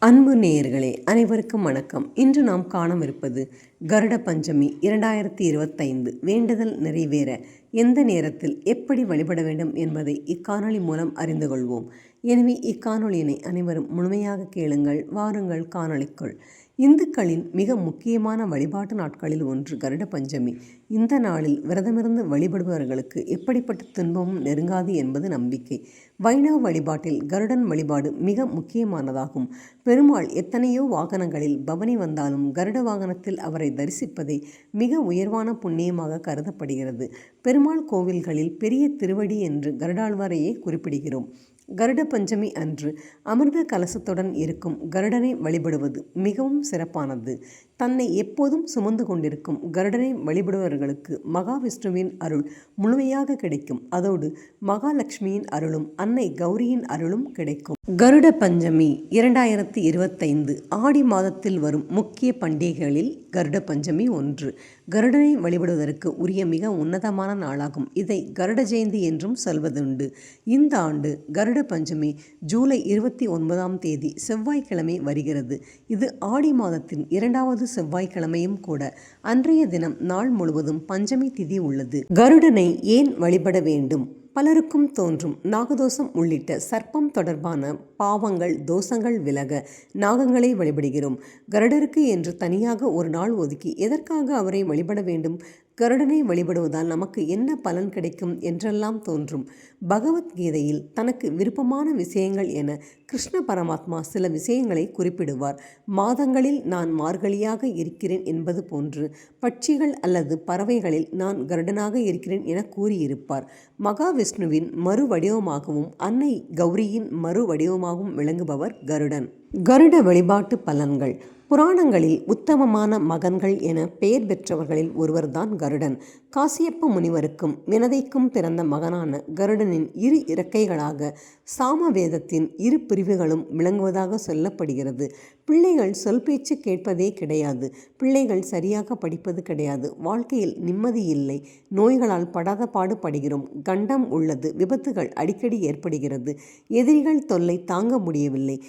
அன்பு நேயர்களே அனைவருக்கும் வணக்கம். இன்று நாம் காணவிருப்பது கருட பஞ்சமி இரண்டாயிரத்தி இருபத்தைந்து வேண்டுதல் நிறைவேற எந்த நேரத்தில் எப்படி வழிபட வேண்டும் என்பதை இக்காணொளி மூலம் அறிந்து கொள்வோம். எனவே இக்காணொளியினை அனைவரும் முழுமையாக கேளுங்கள் வாருங்கள் காணொளிக்குள். இந்துக்களின் மிக முக்கியமான வழிபாட்டு நாட்களில் ஒன்று கருட பஞ்சமி. இந்த நாளில் விரதமிருந்து வழிபடுபவர்களுக்கு எப்படிப்பட்ட துன்பமும் நெருங்காது என்பது நம்பிக்கை. வைணவ வழிபாட்டில் கருடன் வழிபாடு மிக முக்கியமானதாகும். பெருமாள் எத்தனையோ வாகனங்களில் பவனி வந்தாலும் கருட வாகனத்தில் அவரை தரிசிப்பதே மிக உயர்வான புண்ணியமாக கருதப்படுகிறது. பெருமாள் கோவில்களில் பெரிய திருவடி என்று கருடாழ்வாரையே குறிப்பிடுகிறோம். கருட பஞ்சமி அன்று அமிர்த கலசத்துடன் இருக்கும் கருடனை வழிபடுவது மிகவும் சிறப்பானது. தன்னை எப்போதும் சுமந்து கொண்டிருக்கும் கருடனை வழிபடுபவர்களுக்கு மகாவிஷ்ணுவின் அருள் முழுமையாக கிடைக்கும். அதோடு மகாலட்சுமியின் அருளும் அன்னை கௌரியின் அருளும் கிடைக்கும். கருட பஞ்சமி இரண்டாயிரத்தி இருபத்தைந்து ஆடி மாதத்தில் வரும் முக்கிய பண்டிகைகளில் கருட பஞ்சமி ஒன்று. கருடனை வழிபடுவதற்கு உரிய மிக உன்னதமான நாளாகும். இதை கருட ஜெயந்தி என்றும் சொல்வதுண்டு. இந்த ஆண்டு கருட பஞ்சமி ஜூலை இருபத்தி ஒன்பதாம் தேதி செவ்வாய்க்கிழமை வருகிறது. இது ஆடி மாதத்தின் இரண்டாவது செவ்வாய்க்கிழமையும் கூட. அன்றைய தினம் நாள் முழுவதும் பஞ்சமி திதி உள்ளது. கருடனை ஏன் வழிபட வேண்டும்? பலருக்கும் தோன்றும். நாகதோஷம் உள்ளிட்ட சர்ப்பம் தொடர்பான பாவங்கள் தோஷங்கள் விலக நாகங்களை வழிபடுகிறோம். கருடருக்கு என்று தனியாக ஒரு நாள் ஒதுக்கி எதற்காக அவரை வழிபட வேண்டும்? கருடனை வழிபடுவதால் நமக்கு என்ன பலன் கிடைக்கும் என்றெல்லாம் தோன்றும். பகவத்கீதையில் தனக்கு விருப்பமான விஷயங்கள் என கிருஷ்ண பரமாத்மா சில விஷயங்களை குறிப்பிடுவார். மாதங்களில் நான் மார்கழியாக இருக்கிறேன் என்பது போன்று பட்சிகள் அல்லது பறவைகளில் நான் கருடனாக இருக்கிறேன் என கூறியிருப்பார். மகாவிஷ்ணுவின் மறு வடிவமாகவும் அன்னை கௌரியின் மறு வடிவமாகவும் விளங்குபவர் கருடன். கருட வழிபாட்டு பலன்கள். புராணங்களில் உத்தமமான மகன்கள் என பெயர் பெற்றவர்களில் ஒருவர்தான் கருடன். காசியப்ப முனிவருக்கும் வினதைக்கும் பிறந்த மகனான கருடனின் இரு இறக்கைகளாக சாமவேதத்தின் இரு பிரிவுகளும் விளங்குவதாக சொல்லப்படுகிறது. பிள்ளைகள் சொல் பேச்சு கேட்பதே கிடையாது. பிள்ளைகள் சரியாக படிப்பது கிடையாது. வாழ்க்கையில் நிம்மதி இல்லை. நோய்களால் படாத பாடுபடுகிறோம். கண்டம் உள்ளது. விபத்துகள் அடிக்கடி ஏற்படுகிறது. எதிரிகள் தொல்லை தாங்க முடியவில்லை.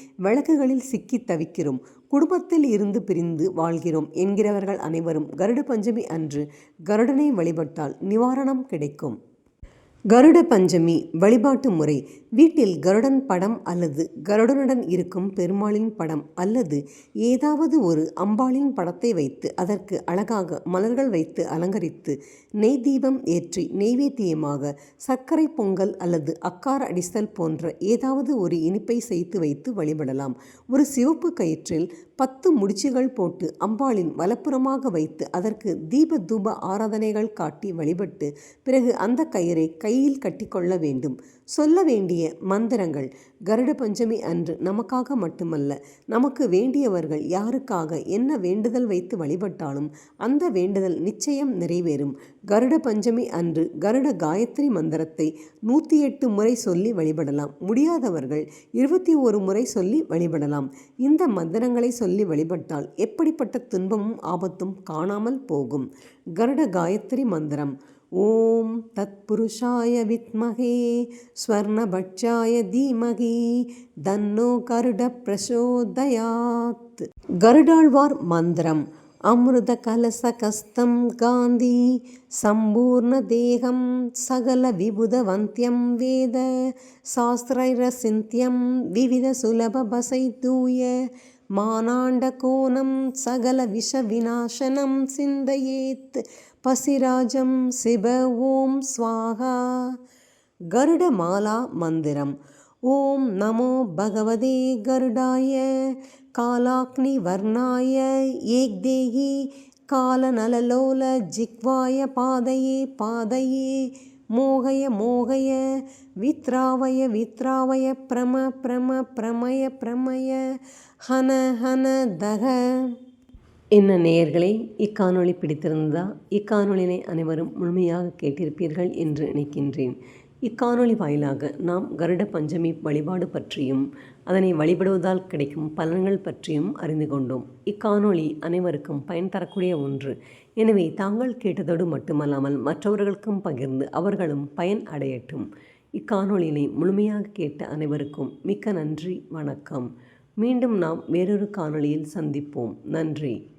சிக்கல்களில் சிக்கி தவிக்கிறோம். குடும்பத்தில் இருந்து பிரிந்து வாழ்கிறோம் என்கிறவர்கள் அனைவரும் கருட பஞ்சமி அன்று கருடனை வழிபட்டால் நிவாரணம் கிடைக்கும். கருட பஞ்சமி வழிபாட்டு முறை வீட்டில் கருடன் படம் அல்லது கருடனுடன் இருக்கும் பெருமாளின் படம் அல்லது ஏதாவது ஒரு அம்பாளின் படத்தை வைத்து அதற்கு அழகாக மலர்கள் வைத்து அலங்கரித்து நெய் தீபம் ஏற்றி நெய்வேத்தியமாக சர்க்கரை பொங்கல் அல்லது அக்கார அடிசல் போன்ற ஏதாவது ஒரு இனிப்பை செய்து வைத்து வழிபடலாம். ஒரு சிவப்பு கயிற்றில் பத்து முடிச்சுகள் போட்டு அம்பாளின் வலப்புறமாக வைத்து அதற்கு தீப தூப ஆராதனைகள் காட்டி வழிபட்டு பிறகு அந்த கயிறை கையில் கட்டிக்கொள்ள வேண்டும். சொல்ல வேண்டிய மந்திரங்கள் கருட பஞ்சமி அன்று நமக்காக மட்டுமல்ல நமக்கு வேண்டியவர்கள் யாருக்காக என்ன வேண்டுதல் வைத்து வழிபட்டாலும் அந்த வேண்டுதல் நிச்சயம் நிறைவேறும். கருட பஞ்சமி அன்று கருட காயத்ரி மந்திரத்தை நூற்றி எட்டு முறை சொல்லி வழிபடலாம். முடியாதவர்கள் இருபத்தி ஒரு முறை சொல்லி வழிபடலாம். இந்த மந்திரங்களை சொல்லி வழிபட்டால் எப்படிப்பட்ட துன்பமும் ஆபத்தும் காணாமல் போகும். கருட காயத்ரி மந்திரம் ஓம் தத்புருஷாய வித்மகே ஸ்வர்ணபட்சாய தீமகி தன்னோ கருட பிரசோதயாத் கருடாழ்வார் மந்திரம் அமிர்த கலச கஸ்தம் காந்தி சம்பூர்ண தேகம் சகல விபுதவந்தியம் வேத பசிராஜம் சிவ ஓம் ஸ்வாகா கருடமாலா மந்திரம். ஓம் நமோ பகவதே கருடாய. காலாக்னி வர்ணாய. ஏக்தேகி காலநலலோல ஜிக்வாய பாதையே பாதையே. மோகய மோகய வித்ராவய வித்ராவய பிரம பிரம பிரமய பிரமய. ஹன ஹன தக. என்ன நேயர்களே இக்காணொளி பிடித்திருந்ததா? இக்காணொளினை அனைவரும் முழுமையாக கேட்டிருப்பீர்கள் என்று நினைக்கின்றேன். இக்காணொளி வாயிலாக நாம் கருட பஞ்சமி வழிபாடு பற்றியும் அதனை வழிபடுவதால் கிடைக்கும் பலன்கள் பற்றியும் அறிந்து கொண்டோம். இக்காணொளி அனைவருக்கும் பயன் தரக்கூடிய ஒன்று. எனவே தாங்கள் கேட்டதோடு மட்டுமல்லாமல் மற்றவர்களுக்கும் பகிர்ந்து அவர்களும் பயன் அடையட்டும். இக்காணொளியினை முழுமையாக கேட்ட அனைவருக்கும் மிக்க நன்றி வணக்கம். மீண்டும் நாம் வேறொரு காணொளியில் சந்திப்போம். நன்றி.